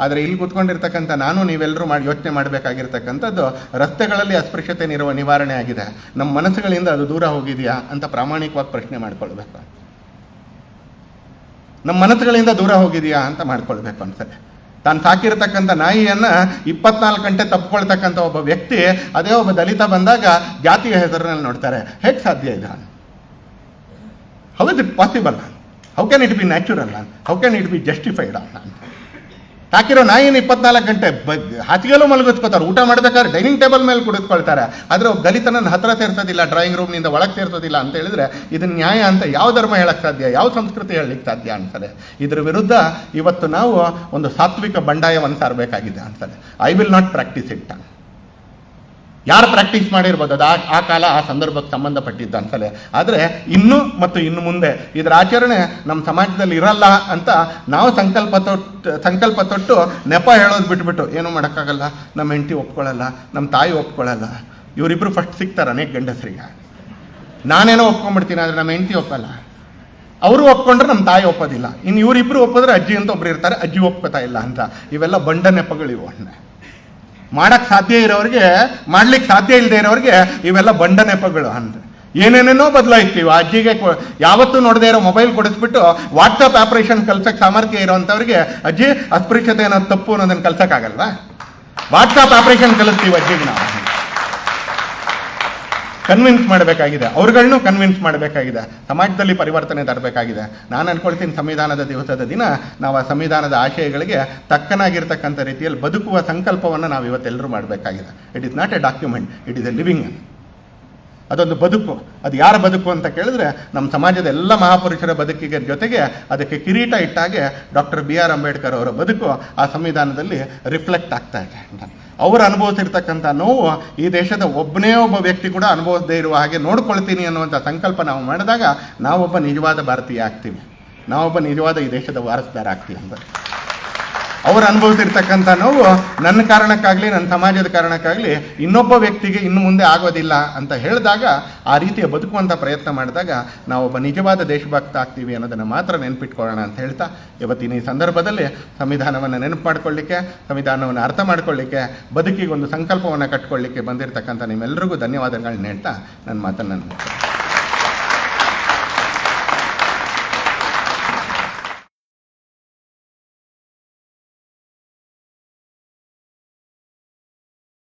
ಆದರೆ ಇಲ್ಲಿ ಕುತ್ಕೊಂಡಿರ್ತಕ್ಕಂಥ ನಾನು ನೀವೆಲ್ಲರೂ ಮಾಡಿ ಯೋಚನೆ ಮಾಡಬೇಕಾಗಿರ್ತಕ್ಕಂಥದ್ದು ರಸ್ತೆಗಳಲ್ಲಿ ಅಸ್ಪೃಶ್ಯತೆ ನಿರುವ ನಿವಾರಣೆ ಆಗಿದೆ. ನಮ್ಮ ಮನಸ್ಸುಗಳಿಂದ ಅದು ದೂರ ಹೋಗಿದೆಯಾ ಅಂತ ಪ್ರಾಮಾಣಿಕವಾಗಿ ಪ್ರಶ್ನೆ ಮಾಡ್ಕೊಳ್ಬೇಕು. ನಮ್ಮ ಮನಸ್ಸುಗಳಿಂದ ದೂರ ಹೋಗಿದೆಯಾ ಅಂತ ಮಾಡ್ಕೊಳ್ಬೇಕು ಅನ್ಸತ್ತೆ. ತಾನು ಸಾಕಿರತಕ್ಕಂಥ ನಾಯಿಯನ್ನ ಇಪ್ಪತ್ನಾಲ್ಕು ಗಂಟೆ ತಪ್ಪಿಕೊಳ್ತಕ್ಕಂಥ ಒಬ್ಬ ವ್ಯಕ್ತಿ, ಅದೇ ಒಬ್ಬ ದಲಿತ ಬಂದಾಗ ಜಾತಿಯ ಹೆಸರಿನಲ್ಲಿ ನೋಡ್ತಾರೆ. ಹೇಗೆ ಸಾಧ್ಯ ಇದೆ? ಹೌದು it possible how can it be natural how can it be justified ಸಾಕಿರೋ ನಾಯಿನ ಇಪ್ಪತ್ನಾಲ್ಕು ಗಂಟೆ ಹಾಸಿಗೆಲ್ಲೂ ಮಲಗಿಸ್ಕೋತಾರೆ. ಊಟ ಮಾಡ್ಬೇಕಾದ್ರೆ ಡೈನಿಂಗ್ ಟೇಬಲ್ ಮೇಲೆ ಕುಡಿಸ್ಕೊಳ್ತಾರೆ. ಆದರೆ ದಲಿತನನ್ನ ಹತ್ರ ಸೇರ್ತದಿಲ್ಲ ಡ್ರಾಯಿಂಗ್ ರೂಮ್ನಿಂದ ಒಳಗೆ ಸೇರ್ತದಿಲ್ಲ ಅಂತ ಹೇಳಿದ್ರೆ ಇದನ್ನ ನ್ಯಾಯ ಅಂತ ಯಾವ ಧರ್ಮ ಹೇಳಕ್ಕೆ ಸಾಧ್ಯ, ಯಾವ ಸಂಸ್ಕೃತಿ ಹೇಳಲಿಕ್ಕೆ ಸಾಧ್ಯ ಅನ್ಸದೆ. ಇದ್ರ ವಿರುದ್ಧ ಇವತ್ತು ನಾವು ಒಂದು ಸಾತ್ವಿಕ ಬಂಡಾಯವನ್ನು ಸಾರಬೇಕಾಗಿದೆ ಅನ್ಸದೆ. I will not practise it ಯಾರು ಪ್ರಾಕ್ಟೀಸ್ ಮಾಡಿರ್ಬೋದು? ಅದು ಆ- ಕಾಲ ಆ ಸಂದರ್ಭಕ್ಕೆ ಸಂಬಂಧಪಟ್ಟಿದ್ದು ಅನ್ಸಲೆ. ಆದರೆ ಇನ್ನು ಮತ್ತು ಇನ್ನು ಮುಂದೆ ಇದರ ಆಚರಣೆ ನಮ್ಮ ಸಮಾಜದಲ್ಲಿ ಇರಲ್ಲ ಅಂತ ನಾವು ಸಂಕಲ್ಪ ತೊಟ್ಟು ಸಂಕಲ್ಪ ತೊಟ್ಟು ನೆಪ ಹೇಳೋದು ಬಿಟ್ಬಿಟ್ಟು ಏನೂ ಮಾಡೋಕ್ಕಾಗಲ್ಲ. ನಮ್ಮ ಹೆಂಡತಿ ಒಪ್ಕೊಳ್ಳಲ್ಲ ನಮ್ಮ ತಾಯಿ ಒಪ್ಕೊಳ್ಳಲ್ಲ ಇವರಿಬ್ಬರು ಫಸ್ಟ್ ಸಿಗ್ತಾರೆ ಅನೇಕ ಗಂಡಸರಿಗೆ. ನಾನೇನೋ ಒಪ್ಕೊಂಡ್ಬಿಡ್ತೀನಿ, ಆದರೆ ನಮ್ಮ ಹೆಂಡತಿ ಒಪ್ಪಲ್ಲ. ಅವರು ಒಪ್ಕೊಂಡ್ರೆ ನಮ್ಮ ತಾಯಿ ಒಪ್ಪೋದಿಲ್ಲ. ಇನ್ನು ಇವರಿಬ್ರು ಒಪ್ಪಿದ್ರೆ ಅಜ್ಜಿ ಅಂತ ಒಬ್ರು ಇರ್ತಾರೆ, ಅಜ್ಜಿ ಒಪ್ಕೋತಾ ಇಲ್ಲ ಅಂತ. ಇವೆಲ್ಲ ಬಂಡ ನೆಪಗಳಿವು ಅಣ್ಣ ಮಾಡಕ್ ಸಾಧ್ಯ ಇರೋರಿಗೆ ಮಾಡ್ಲಿಕ್ಕೆ ಸಾಧ್ಯ ಇಲ್ಲದೆ ಇರೋರಿಗೆ ಇವೆಲ್ಲ ಬಂಡ ನೆಪಗಳು ಅಂದ್ರೆ ಏನೇನೇನೋ ಬದಲಾಯಿಸ್ತೀವಿ ಅಜ್ಜಿಗೆ ಯಾವತ್ತೂ ನೋಡದೇ ಇರೋ ಮೊಬೈಲ್ ಕೊಡಿಸ್ಬಿಟ್ಟು ವಾಟ್ಸಪ್ ಆಪರೇಷನ್ ಕಲ್ಸಕ್ ಸಾಮರ್ಥ್ಯ ಇರೋಂಥವ್ರಿಗೆ, ಅಜ್ಜಿ, ಅಸ್ಪೃಶ್ಯತೆ ಏನೋ ತಪ್ಪು ಅನ್ನೋದನ್ನ ಕಲ್ಸಕ್ಕಾಗಲ್ವಾ? ವಾಟ್ಸಪ್ ಆಪರೇಷನ್ ಕಲಿಸ್ತೀವಿ ಅಜ್ಜಿಗೆ ನಾವು. ಕನ್ವಿನ್ಸ್ ಮಾಡಬೇಕಾಗಿದೆ. ಅವ್ರುಗಳ್ನೂ ಕನ್ವಿನ್ಸ್ ಮಾಡಬೇಕಾಗಿದೆ. ಸಮಾಜದಲ್ಲಿ ಪರಿವರ್ತನೆ ತರಬೇಕಾಗಿದೆ. ನಾನು ಅನ್ಕೊಳ್ತೀನಿ ಸಂವಿಧಾನದ ದಿವಸದ ದಿನ ನಾವು ಆ ಸಂವಿಧಾನದ ಆಶಯಗಳಿಗೆ ತಕ್ಕನಾಗಿರ್ತಕ್ಕಂಥ ರೀತಿಯಲ್ಲಿ ಬದುಕುವ ಸಂಕಲ್ಪವನ್ನು ನಾವು ಇವತ್ತೆಲ್ಲರೂ ಮಾಡಬೇಕಾಗಿದೆ. It is not a document it is a living ಅದೊಂದು ಬದುಕು. ಅದು ಯಾರ ಬದುಕು ಅಂತ ಕೇಳಿದ್ರೆ ನಮ್ಮ ಸಮಾಜದ ಎಲ್ಲ ಮಹಾಪುರುಷರ ಬದುಕಿಗೆ ಜೊತೆಗೆ ಅದಕ್ಕೆ ಕಿರೀಟ ಇಟ್ಟಾಗೆ ಡಾಕ್ಟರ್ ಬಿ ಆರ್ ಅಂಬೇಡ್ಕರ್ ಅವರ ಬದುಕು ಆ ಸಂವಿಧಾನದಲ್ಲಿ ರಿಫ್ಲೆಕ್ಟ್ ಆಗ್ತಾ ಇದೆ ಅವರು ಅನುಭವಿಸಿರ್ತಕ್ಕಂಥ ನೋವು ಈ ದೇಶದ ಒಬ್ಬನೇ ಒಬ್ಬ ವ್ಯಕ್ತಿ ಕೂಡ ಅನುಭವಿಸದೇ ಇರುವ ಹಾಗೆ ನೋಡ್ಕೊಳ್ತೀನಿ ಅನ್ನುವಂಥ ಸಂಕಲ್ಪ ನಾವು ಮಾಡಿದಾಗ ನಾವೊಬ್ಬ ನಿಜವಾದ ಭಾರತೀಯ ಆಗ್ತೀವಿ. ನಾವೊಬ್ಬ ನಿಜವಾದ ಈ ದೇಶದ ವಾರಸ್ದಾರ ಆಗ್ತೀವಿ ಅಂತ. ಅವರು ಅನುಭವಿಸಿರ್ತಕ್ಕಂಥ ನೋವು ನನ್ನ ಕಾರಣಕ್ಕಾಗಲಿ, ನನ್ನ ಸಮಾಜದ ಕಾರಣಕ್ಕಾಗಲಿ ಇನ್ನೊಬ್ಬ ವ್ಯಕ್ತಿಗೆ ಇನ್ನು ಮುಂದೆ ಆಗೋದಿಲ್ಲ ಅಂತ ಹೇಳಿದಾಗ ಆ ರೀತಿಯ ಬದುಕುವಂಥ ಪ್ರಯತ್ನ ಮಾಡಿದಾಗ ನಾವೊಬ್ಬ ನಿಜವಾದ ದೇಶಭಕ್ತ ಆಗ್ತೀವಿ ಅನ್ನೋದನ್ನು ಮಾತ್ರ ನೆನಪಿಟ್ಕೊಳ್ಳೋಣ ಅಂತ ಹೇಳ್ತಾ, ಇವತ್ತಿನ ಈ ಸಂದರ್ಭದಲ್ಲಿ ಸಂವಿಧಾನವನ್ನು ನೆನಪು ಮಾಡ್ಕೊಳ್ಳಿಕ್ಕೆ, ಸಂವಿಧಾನವನ್ನು ಅರ್ಥ ಮಾಡ್ಕೊಳ್ಳಿಕ್ಕೆ ಬದುಕಿಗೆ ಒಂದು ಸಂಕಲ್ಪವನ್ನು ಕಟ್ಕೊಳ್ಳಿಕ್ಕೆ ಬಂದಿರತಕ್ಕಂಥ ನಿಮ್ಮೆಲ್ಲರಿಗೂ ಧನ್ಯವಾದಗಳನ್ನ ಹೇಳ್ತಾ ನನ್ನ ಮಾತನ್ನು.